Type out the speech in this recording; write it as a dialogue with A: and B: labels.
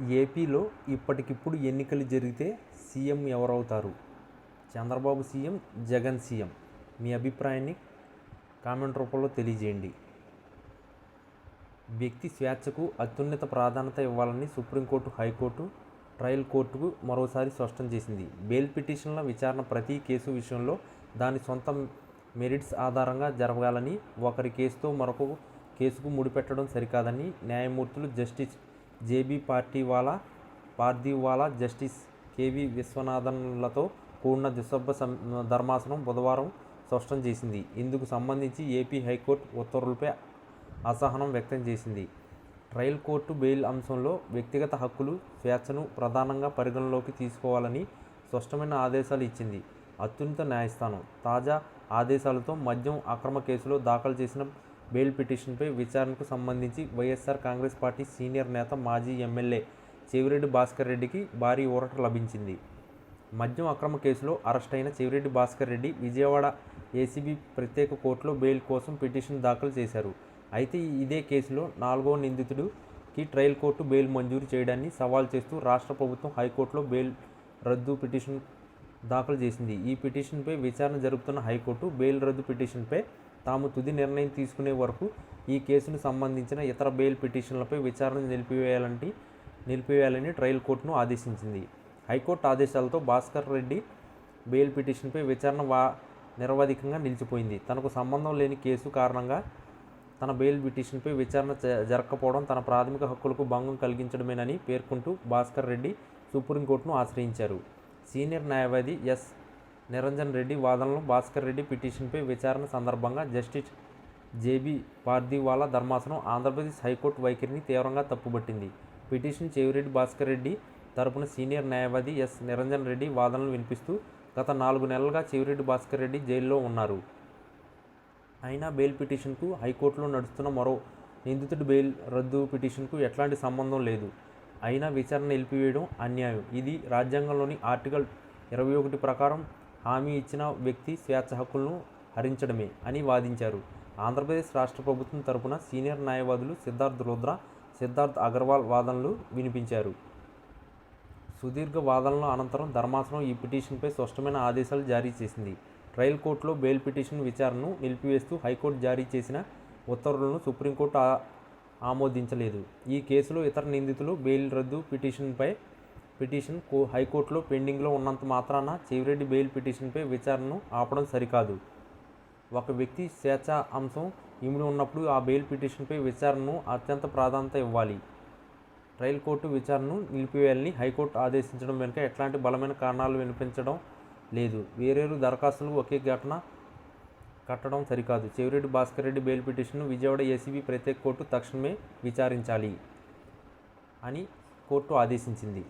A: ఏపీలో ఇప్పటికిప్పుడు ఎన్నికలు జరిగితే CM ఎవరవుతారు? Chandrababu CM Jagan CM. మీ అభిప్రాయాన్ని కామెంట్ రూపంలో తెలియజేయండి. వ్యక్తి స్వేచ్ఛకు అత్యున్నత ప్రాధాన్యత ఇవ్వాలని సుప్రీంకోర్టు హైకోర్టు ట్రయల్ కోర్టుకు మరోసారి స్పష్టం చేసింది. బెయిల్ పిటిషన్ల విచారణ ప్రతి కేసు విషయంలో దాని సొంత మెరిట్స్ ఆధారంగా జరగాలని ఒకరి కేసుతో మరొక కేసుకు ముడిపెట్టడం సరికాదని న్యాయమూర్తులు justice JB Pardiwala Pardiwala justice KV విశ్వనాథన్లతో కూడిన దిశబ్బ ధర్మాసనం బుధవారం స్పష్టం చేసింది. ఇందుకు సంబంధించి ఏపీ హైకోర్టు ఉత్తర్వులపై అసహనం వ్యక్తం చేసింది. ట్రయల్ కోర్టు బెయిల్ అంశంలో వ్యక్తిగత హక్కులు స్వేచ్ఛను ప్రధానంగా పరిగణలోకి తీసుకోవాలని స్పష్టమైన ఆదేశాలు ఇచ్చింది. అత్యున్నత న్యాయస్థానం తాజా ఆదేశాలతో మద్యం అక్రమ కేసులో దాఖలు చేసిన బెయిల్ పిటిషన్పై విచారణకు సంబంధించి వైఎస్ఆర్ కాంగ్రెస్ పార్టీ సీనియర్ నేత మాజీ ఎమ్మెల్యే చెవిరెడ్డి భాస్కర్ రెడ్డికి భారీ ఊరట లభించింది. మద్యం అక్రమ కేసులో అరెస్ట్ అయిన చెవిరెడ్డి భాస్కర్ రెడ్డి విజయవాడ ఏసీబీ ప్రత్యేక కోర్టులో బెయిల్ కోసం పిటిషన్ దాఖలు చేశారు. అయితే ఇదే కేసులో నాలుగో నిందితుడికి ట్రయల్ కోర్టు బెయిల్ మంజూరు చేయడాన్ని సవాల్ చేస్తూ రాష్ట్ర ప్రభుత్వం హైకోర్టులో బెయిల్ రద్దు పిటిషన్ దాఖలు చేసింది. ఈ పిటిషన్పై విచారణ జరుపుతున్న హైకోర్టు బెయిల్ రద్దు పిటిషన్పై తాము తుది నిర్ణయం తీసుకునే వరకు ఈ కేసును సంబంధించిన ఇతర బెయిల్ పిటిషన్లపై విచారణ నిలిపివేయాలంటే నిలిపివేయాలని ట్రయల్ కోర్టును ఆదేశించింది. హైకోర్టు ఆదేశాలతో భాస్కర్ రెడ్డి బెయిల్ పిటిషన్పై విచారణ వా నిరవధికంగా నిలిచిపోయింది. తనకు సంబంధం లేని కేసు కారణంగా తన బెయిల్ పిటిషన్పై విచారణ జరగకపోవడం తన ప్రాథమిక హక్కులకు భంగం కలిగించడమేనని పేర్కొంటూ భాస్కర్ రెడ్డి సుప్రీంకోర్టును ఆశ్రయించారు. సీనియర్ న్యాయవాది ఎస్. నిరంజన్ రెడ్డి వాదనలు భాస్కర్ రెడ్డి పిటిషన్పై విచారణ సందర్భంగా జస్టిస్ జేబీ పార్దివాలా ధర్మాసనం ఆంధ్రప్రదేశ్ హైకోర్టు వైఖరిని తీవ్రంగా తప్పుబట్టింది. పిటిషన్ చెవిరెడ్డి భాస్కర్ రెడ్డి తరపున సీనియర్ న్యాయవాది ఎస్ నిరంజన్ రెడ్డి వాదనలు వినిపిస్తూ గత నాలుగు నెలలుగా చెవిరెడ్డి భాస్కర్ రెడ్డి జైల్లో ఉన్నారు. అయినా బెయిల్ పిటిషన్కు హైకోర్టులో నడుస్తున్న మరో నిందితుడి బెయిల్ రద్దు పిటిషన్కు ఎట్లాంటి సంబంధం లేదు. అయినా విచారణ నిలిపివేయడం అన్యాయం. ఇది రాజ్యాంగంలోని ఆర్టికల్ ఇరవై ఒకటి ప్రకారం హామీ ఇచ్చిన వ్యక్తి స్వేచ్ఛ హక్కులను హరించడమే అని వాదించారు. ఆంధ్రప్రదేశ్ రాష్ట్ర ప్రభుత్వం తరపున సీనియర్ న్యాయవాదులు సిద్ధార్థ్ రుద్ర సిద్ధార్థ్ అగర్వాల్ వాదనలు వినిపించారు. సుదీర్ఘ వాదనల అనంతరం ధర్మాసనం ఈ పిటిషన్పై స్పష్టమైన ఆదేశాలు జారీ చేసింది. ట్రయల్ కోర్టులో బెయిల్ పిటిషన్ విచారణను నిలిపివేస్తూ హైకోర్టు జారీ చేసిన ఉత్తర్వులను సుప్రీంకోర్టు ఆమోదించలేదు. ఈ కేసులో ఇతర నిందితులు బెయిల్ రద్దు పిటిషన్పై పిటిషన్ కో హైకోర్టులో పెండింగ్లో ఉన్నంత మాత్రాన చెవిరెడ్డి బెయిల్ పిటిషన్పై విచారణను ఆపడం సరికాదు. ఒక వ్యక్తి స్వేచ్ఛ అంశం ఇమిడి ఉన్నప్పుడు ఆ బెయిల్ పిటిషన్పై విచారణను అత్యంత ప్రాధాన్యత ఇవ్వాలి. ట్రయల్ కోర్టు విచారణను నిలిపివేయాలని హైకోర్టు ఆదేశించడం వెనుక ఎట్లాంటి బలమైన కారణాలు వినిపించడం లేదు. వేరేరు దరఖాస్తులు ఒకే ఘటన కట్టడం సరికాదు. చెవిరెడ్డి భాస్కర్ రెడ్డి బెయిల్ పిటిషన్ను విజయవాడ ఏసీబీ ప్రత్యేక కోర్టు తక్షణమే విచారించాలి అని కోర్టు ఆదేశించింది.